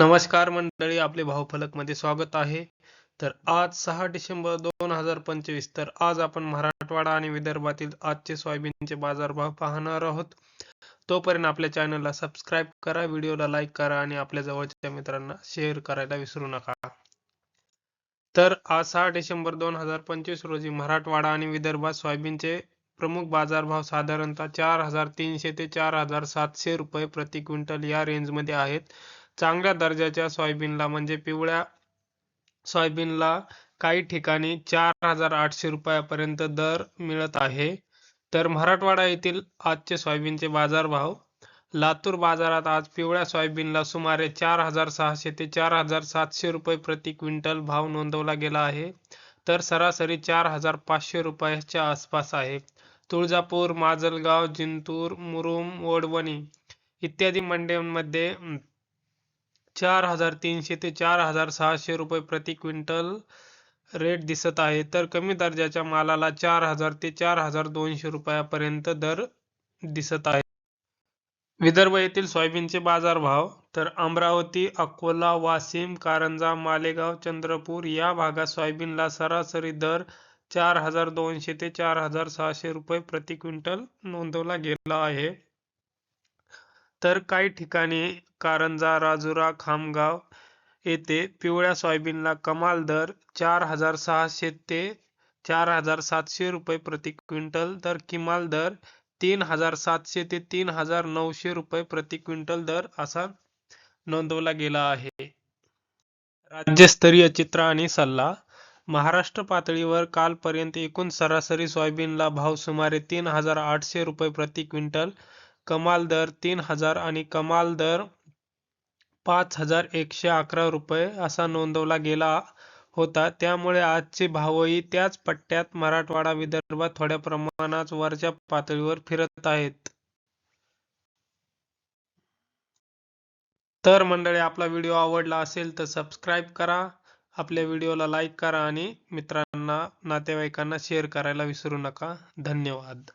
नमस्कार मंडळी आपले भावफलकमध्ये स्वागत आहे. तर आज सहा डिसेंबर दोन हजार पंचवीस तर आज आपण मराठवाडा आणि विदर्भातील आजचे सोयाबीनचे बाजारभाव पाहणार आहोत. तोपर्यंत आपल्या चॅनलला सबस्क्राईब करा व्हिडिओला लाईक करा आणि आपल्या जवळच्या मित्रांना शेअर करायला विसरू नका. तर आज सहा डिसेंबर दोन हजार पंचवीस रोजी मराठवाडा आणि विदर्भात सोयाबीनचे प्रमुख बाजारभाव साधारणतः चार हजार तीनशे ते चार हजार सातशे रुपये प्रति क्विंटल या रेंजमध्ये आहेत. चांगल्या दर्जाच्या सोयाबीनला म्हणजे पिवळ्या सोयाबीनला काही ठिकाणी चार हजार आठशे रुपयापर्यंत दर मिळत आहे. तर मराठवाडा येथील आजचे सोयाबीनचे बाजारभाव लातूर बाजारात आज पिवळ्या सोयाबीनला सुमारे चार हजार सहाशे ते चार हजार सातशे रुपये प्रति क्विंटल भाव नोंदवला गेला आहे. तर सरासरी चार हजार पाचशे रुपयाच्या आसपास आहे. तुळजापूर माजलगाव जिंतूर मुरुम वडवणी इत्यादी मंड्यांमध्ये चार हजार तीनशे ते चार हजार सहाशे रुपये प्रति क्विंटल रेट दिसत आहे. तर कमी दर्जाच्या मालाला चार हजार ते चार हजार दोनशे रुपयापर्यंत दर दिसत आहे. विदर्भ येथील सोयाबीनचे बाजारभाव तर अमरावती अकोला वाशिम कारंजा मालेगाव चंद्रपूर या भागात सोयाबीनला सरासरी दर चार हजार दोनशे ते चार हजार सहाशे रुपये प्रति क्विंटल नोंदवला गेला आहे. तर काही ठिकाणी कारंजा राजुरा खामगाव येथे पिवळ्या सोयाबीनला कमाल दर चार हजार सहाशे ते चार हजार सातशे रुपये प्रति क्विंटल तर किमाल दर तीन हजार सातशे ते तीन हजार नऊशे रुपये प्रति क्विंटल दर असा नोंदवला गेला आहे. राज्यस्तरीय चित्र आणि सल्ला. महाराष्ट्र पातळीवर कालपर्यंत एकूण सरासरी सोयाबीनला भाव सुमारे तीन हजार आठशे रुपये प्रति क्विंटल कमाल दर तीन हजार आणि कमाल दर पाच हजार एकशे अकरा रुपये असा नोंदवला गेला होता. त्यामुळे आजचे भावही त्याच पट्ट्यात मराठवाडा विदर्भात थोड्या प्रमाणात वरच्या पातळीवर फिरत आहेत. तर मंडळी आपला व्हिडिओ आवडला असेल तर सबस्क्राईब करा आपल्या व्हिडिओला लाईक करा आणि मित्रांना नातेवाईकांना शेअर करायला विसरू नका. धन्यवाद.